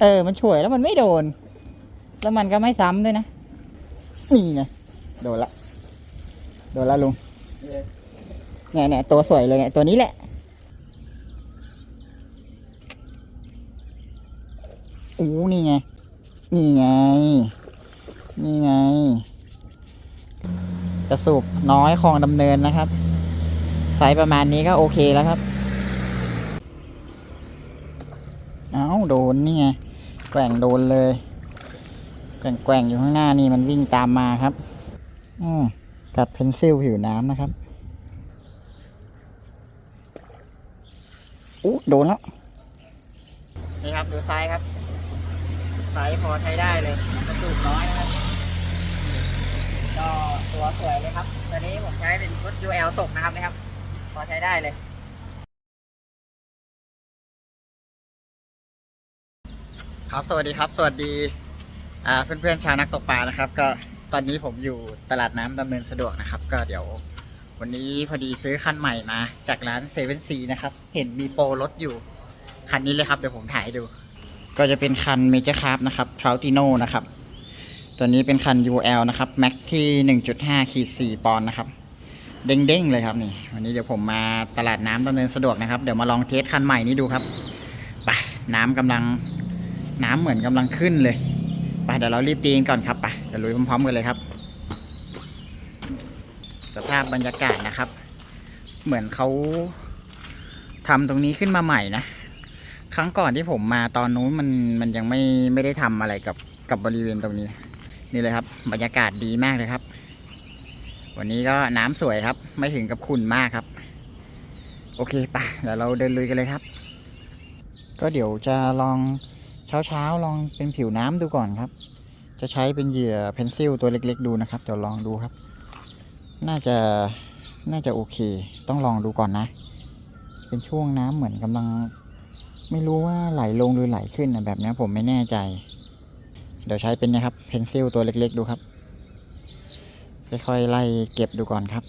เออ มันช่วยแล้วมันไม่โดน แล้วมันก็ไม่ซ้ำด้วยนะ นี่ไง โดนละ โดนละลุง เนี่ยเนี่ยตัวสวยเลยเนี่ยตัวนี้แหละอู้นี่ไง นี่ไง นี่ไง กระสูบน้อยคลองดำเนินนะครับไซส์ประมาณนี้ก็โอเคแล้วครับ เอ้าโดนนี่ไง แกว่งโดนเลย แกว่งแกว่งอยู่ข้างหน้านี่มันวิ่งตามมาครับอืมกัดเพนซิลผิวน้ำนะครับอู้โดนแล้ว นี่ครับ ดูไซส์ครับไซส์พอใช้ได้เลยกระสูบน้อยนะครับ ก็ตัวสวยเลยครับ ตัวนี้ผมใช้เป็นชุด UL ตกนะครับนะครับ พอใช้ได้เลย ครับสวัสดีครับสวัสดีอ่าเพื่อนชาวนักตกปลานะครับ ก็ตอนนี้ผมอยู่ตลาดน้ำดำเนินสะดวกนะครับ ก็เดี๋ยววันนี้พอดีซื้อคันใหม่มาจากร้านเซเว่นซีนะครับ เห็นมีโปรลดอยู่ คันนี้เลยครับเดี๋ยวผมถ่ายดู ก็จะเป็นคันเมเจอร์คาร์นะครับทร u ติโนนะครับ ตัวนี้เป็นคัน UL นะครับแม็กที่ 1.5ขีด4ปอนด์นะครับ เด้งๆเลยครับนี่ วันนี้เดี๋ยวผมมาตลาดน้ำดำเนินสะดวกนะครับ เดี๋ยวมาลองเทสคันใหม่นี้ดูครับไปน้ำกำลัง น้ำเหมือนกำลังขึ้นเลยไปเดี๋ยวเรารีบตีนก่อนครับไปเดี๋ยวลุยพร้อมๆกันเลยครับ สภาพบรรยากาศนะครับ เหมือนเขาทำตรงนี้ขึ้นมาใหม่นะครั้งก่อนที่ผมมาตอนนู้นมันมันยังไม่ไม่ได้ทำอะไรกับกับบริเวณตรงนี้ นี่เลยครับ บรรยากาศดีมากเลยครับ วันนี้ก็น้ำสวยครับ ไม่ถึงกับขุ่นมากครับ โอเคปะเดี๋ยวเราเดินลุยกันเลยครับ ก็เดี๋ยวจะลอง เช้าเช้าๆลองเป็นผิวน้ำดูก่อนครับ จะใช้เป็นเหยื่อเพนซิลตัวเล็ก ๆ ดูนะครับเดี๋ยวลองดูครับ น่าจะน่าจะโอเค ต้องลองดูก่อนนะ เป็นช่วงน้ำเหมือนกำลัง ไม่รู้ว่าไหลลงหรือไหลขึ้นนะแบบนี้ผมไม่แน่ใจ เดี๋ยวใช้เป็นนะครับเพนซิลตัวเล็ก ๆ ดูครับค่อยๆไล่เก็บดูก่อนครับ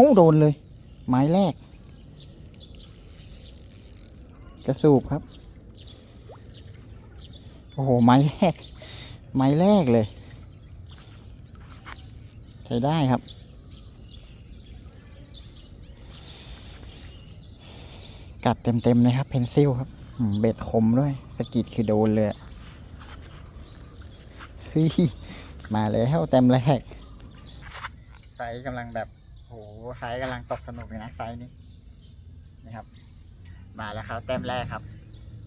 าโดนเลย ไม้แรก กระสูบครับ โอ้โห ไม้แรก ไม้แรกเลย ใช้ได้ครับ กัดเต็มๆเลยครับ เพนซิลครับ เบ็ดคมด้วย สกิดคือโดนเลยเฮ้ยมาแล้วเต็มแรกไซส์กำลังแบบ โหไซส์กำลังตกสนุกเลยนะไซส์นี้นี่ครับ มาแล้วครับ แต้มแรกครับ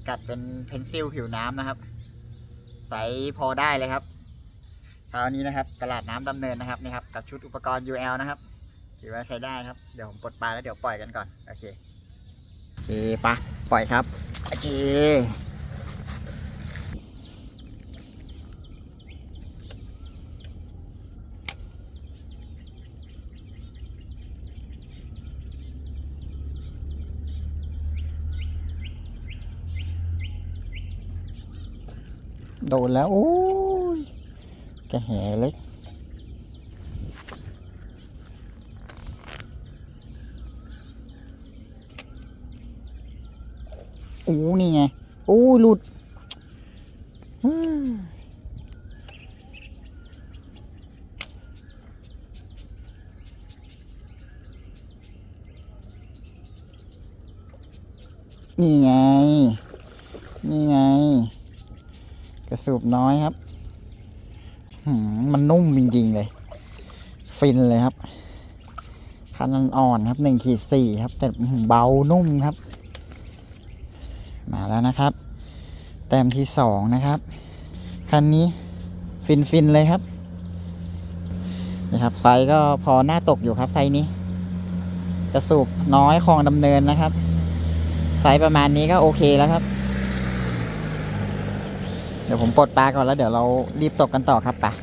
กัดเป็นเพนซิลผิวน้ำนะครับไซส์พอได้เลยครับเช้านี้นะครับ ตลาดน้ำดำเนินนะครับนี่ครับ กับชุดอุปกรณ์ UL นะครับถือว่าใช้ได้ครับ เดี๋ยวผมปลดปลาแล้วเดี๋ยวปล่อยกันก่อน โอเค โอเคปะปล่อยครับ โอเค โดนแล้ว โอ้ยกระแหเล็ก โอ้นี่ไง โอ้หลุดนี่ไง นี่ไง สูบน้อยครับมันนุ่มจริงๆเลย ฟินเลยครับคันอ่อนครับหนึ่งขีดสี่ครับ แต่เบานุ่มครับ มาแล้วนะครับ แต้มที่สองนะครับ คันนี้ฟินฟินเลยครับนะครับ ไซส์ก็พอหน้าตกอยู่ครับไซส์นี้กระสูบน้อยคลองดำเนินนะครับ ไซส์ประมาณนี้ก็โอเคแล้วครับ เดี๋ยวผมปลดปลาก่อนแล้วเดี๋ยวเรารีบตกกันต่อครับปะ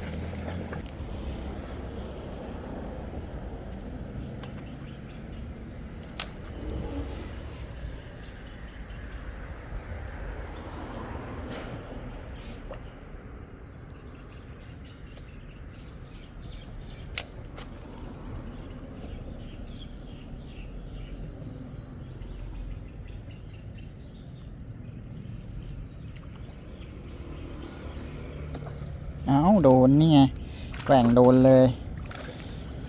โดนนี่ไงแกว่งโดนเลย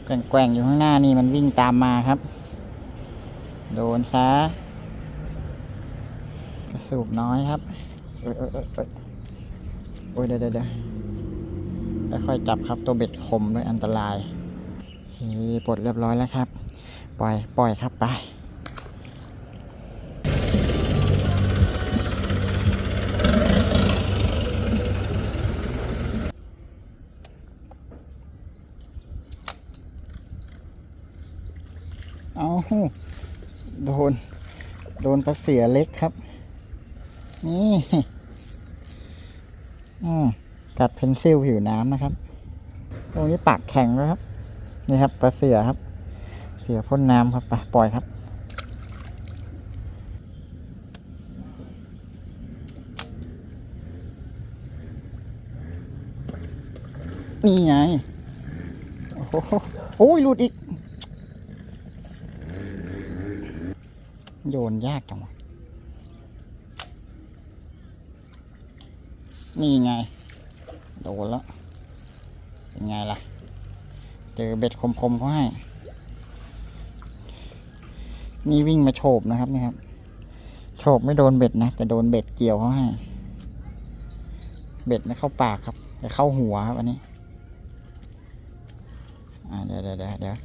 แกว่งแกว่งอยู่ข้างหน้านี่มันวิ่งตามมาครับ โดนซะกระสูบน้อยครับเอยเอยเอยเอยโอ้ยเดี๋ยวเดี๋ยวเดี๋ยวค่อยจับครับตัวเบ็ดคมด้วยอันตรายโอเคปลดเรียบร้อยแล้วครับ ปล่อยปล่อยครับไป เอาโดน โดนปลาเสียเล็กครับ นี่อืมกัดเพนซิลผิวน้ำนะครับ ตรงนี้ปากแข็งแล้วครับ นี่ครับปลาเสียครับ เสียพ่นน้ำครับไปปล่อยครับนี่ไง โอ้โหโอ้ยหลุดอีก โยนยากจังวะนี่ไง โดนแล้ว เป็นไงล่ะ เจอเบ็ดคมๆเขาให้ นี่วิ่งมาโฉบนะครับนี่ครับ โฉบไม่โดนเบ็ดนะ แต่โดนเบ็ดเกี่ยวเขาให้ เบ็ดไม่เข้าปากครับ แต่เข้าหัวครับอันนี้ อ่าเดี๋ยวเดี๋ยวเดี๋ยว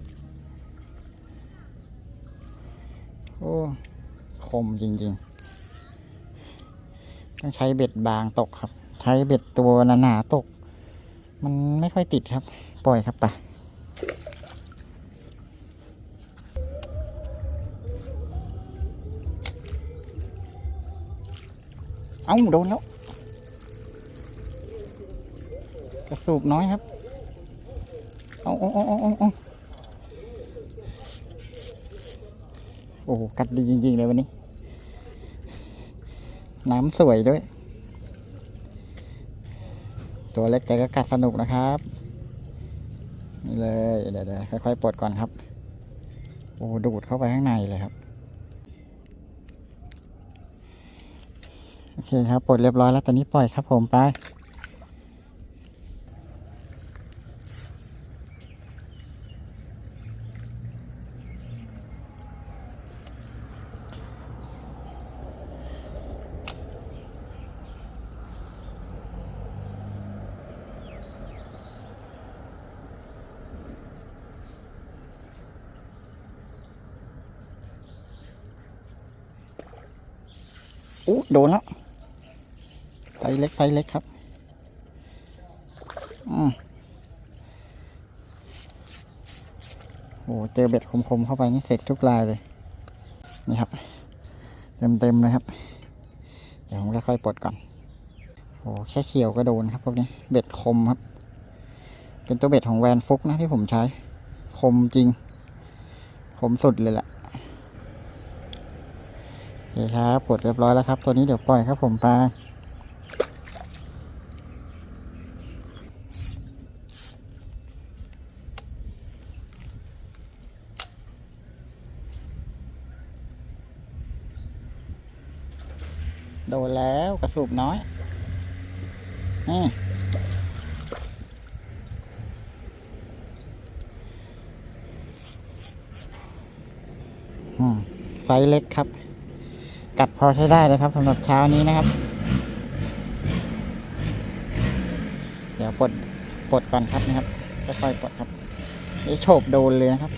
โอ้ คมจริง ๆ ต้องใช้เบ็ดบางตกครับ ใช้เบ็ดตัวหนาๆตก มันไม่ค่อยติดครับ ปล่อยครับไปเอ้าโดนแล้ว กระสูบน้อยครับ เอาเอาเอาเอาเอาเอา โอ้โหกัดดีจริง ๆ เลยวันนี้ น้ำสวยด้วย ตัวเล็กแต่ก็กัดสนุกนะครับ นี่เลย เดี๋ยวเดี๋ยวค่อยๆปลดก่อนครับ โอ้ดูดเข้าไปข้างในเลยครับ โอเคครับปลดเรียบร้อยแล้วตอนนี้ปล่อยครับผมไป อู้โดนแล้วไซเล็กไซเล็กครับอืมโอ้เจอเบ็ดคมๆเข้าไปนี่เสร็จทุกลายเลย นี่ครับ เต็มๆเลยครับ เดี๋ยวผมค่อยๆปลดก่อนโอ้แค่เฉียวก็โดนครับพวกนี้เบ็ดคมครับ เป็นตัวเบ็ดของแวนฟุกนะที่ผมใช้ คมจริง คมสุดเลยแหละ คครับปลดเรียบร้อยแล้วครับ ตัวนี้เดี๋ยวปล่อยครับผมปลาโดนแล้วกระสูบน้อยนี่ไซส์เล็กครับ กัดพอใช้ได้เลยครับสำหรับเช้านี้นะครับ เดี๋ยวปลดปลดก่อนครับนะครับค่อยๆปลดครับนี่โฉบโดนเลยนะครับ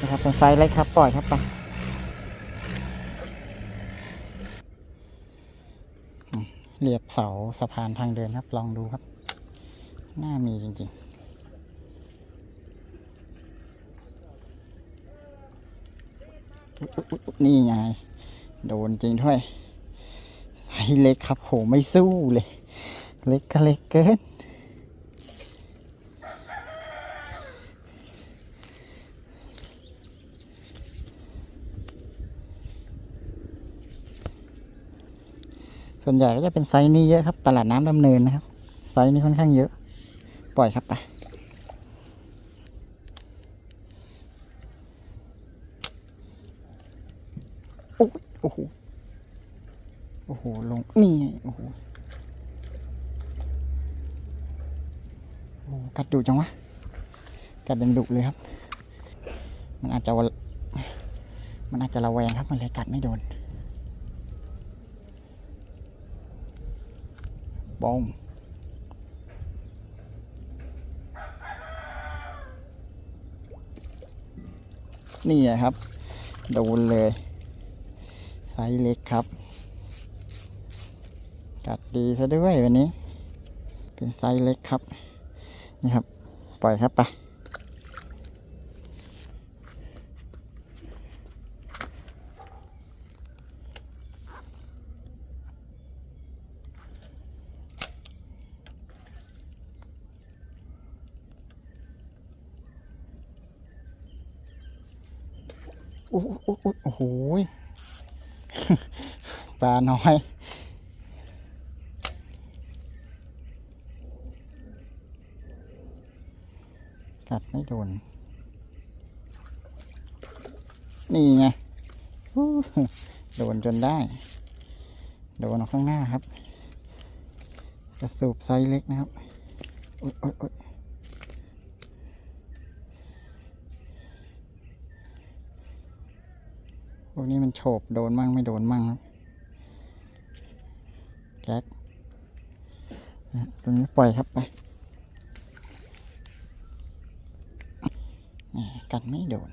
นะครับเป็นไซส์เล็กครับปล่อยครับไปเรียบเสาสะพานทางเดินครับ ลองดูครับน่ามีจริงๆนี่ไง โดนจริงด้วยไซส์เล็กครับโหไม่สู้เลย เล็กก็เล็กเกินส่วนใหญ่ก็จะเป็นไซส์นี้เยอะครับ ตลาดน้ำดำเนินนะครับ ไซส์นี้ค่อนข้างเยอะ ปล่อยครับไป โอ้ยโอ้โห โอ้โห ลง นี่ไงโอ้โหกัดดุจังวะ กัดยังดุเลยครับ มันอาจจะวะมันอาจจะระแวงครับ มันเลยกัดไม่โดนบอมนี่อะครับ โดนเลยไซ ส์เล็กครับ กัดดีซะด้วยวันนี้ เป็นไซส์เล็กครับ นี่ครับ ปล่อยครับไปโอ้โหโอ้โหโอ้โห ปลาน้อยกัดไม่โดน นี่ไงโดนจนได้ โดนออกข้างหน้าครับ กระสูบไซส์เล็กนะครับ โอ๊ยโอ๊ยโอ๊ย พวกนี้มันโฉบโดนมั่งไม่โดนมั่งครับแก๊กตรงนี้ปล่อยครับไปกัดไม่โดน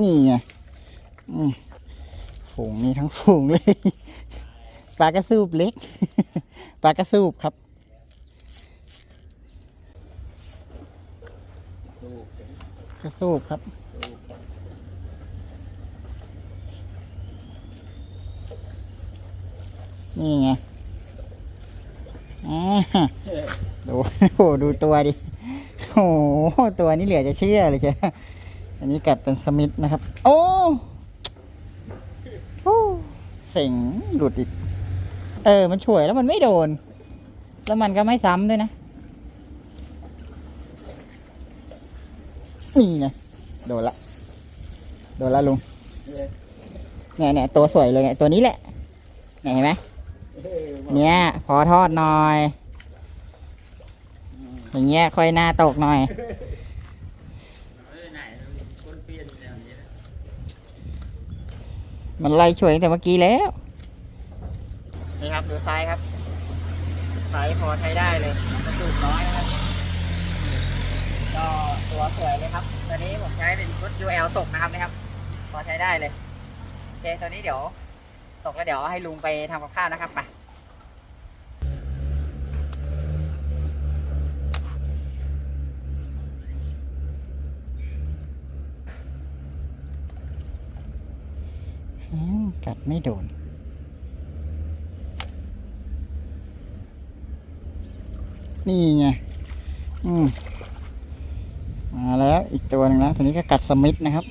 นี่ไงฝูงมีทั้งฝูงเลย ปลากระสูบเล็ก ปลากระสูบครับ กระสูบครับ นี่ไงอ่าดูโอ้ดูตัวดิ โอ้โห ตัวนี้เหลือจะเชื่อเลยใช่อันนี้กัดเป็นสมิธนะครับ โอ้ โอ้ เส็งหลุดอีก เออ มันช่วยแล้วมันไม่โดน แล้วมันก็ไม่ซ้ำด้วยนะ นี่ไงโดนละ โดนละลุงเนี่ยเนี่ยตัวสวยเลยเนี่ยตัวนี้แหละเนี่ยเห็นไหมเนี่ย พอทอดหน่อย อย่างเงี้ยค่อยหน้าตกหน่อยมันไล่ช่วยแต่เมื่อกี้แล้ว นี่ครับดูไซส์ครับไซส์พอใช้ได้เลยกระสุนน้อยนะครับก็ตัวสวยเลยครับ ตัวนี้ผมใช้เป็นชุด UL ตกนะครับนะครับ พอใช้ได้เลยโอเคตัวนี้เดี๋ยวตกแล้วเดี๋ยวให้ลุงไปทำกับข้าวนะครับไปอืมกัดไม่โดน นี่ไง อืมมาแล้วอีกตัวหนึงนะตัวนี้ก็กัดสมิธนะครับ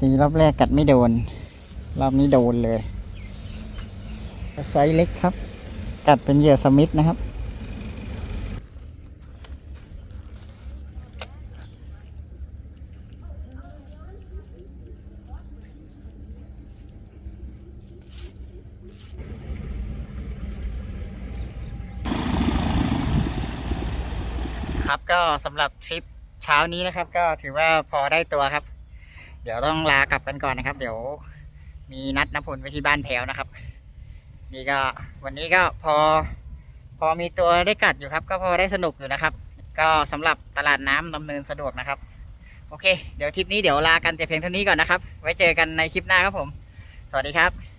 ตีรอบแรกกัดไม่โดน รอบนี้โดนเลยไซส์เล็กครับ กัดเป็นเหยื่อสมิธนะครับ ครับ ก็สำหรับทริปเช้านี้นะครับ ก็ถือว่าพอได้ตัวครับ เดี๋ยวต้องลากลับกันก่อนนะครับ เดี๋ยวมีนัดนพลไปที่บ้านแถวนะครับ นี่ก็วันนี้ก็พอ พอมีตัวได้กัดอยู่ครับ ก็พอได้สนุกอยู่นะครับ ก็สำหรับตลาดน้ำดำเนินสะดวกนะครับ โอเค เดี๋ยวทริปนี้เดี๋ยวลากันแต่เพียงเท่านี้ก่อนนะครับ ไว้เจอกันในคลิปหน้าครับผม สวัสดีครับ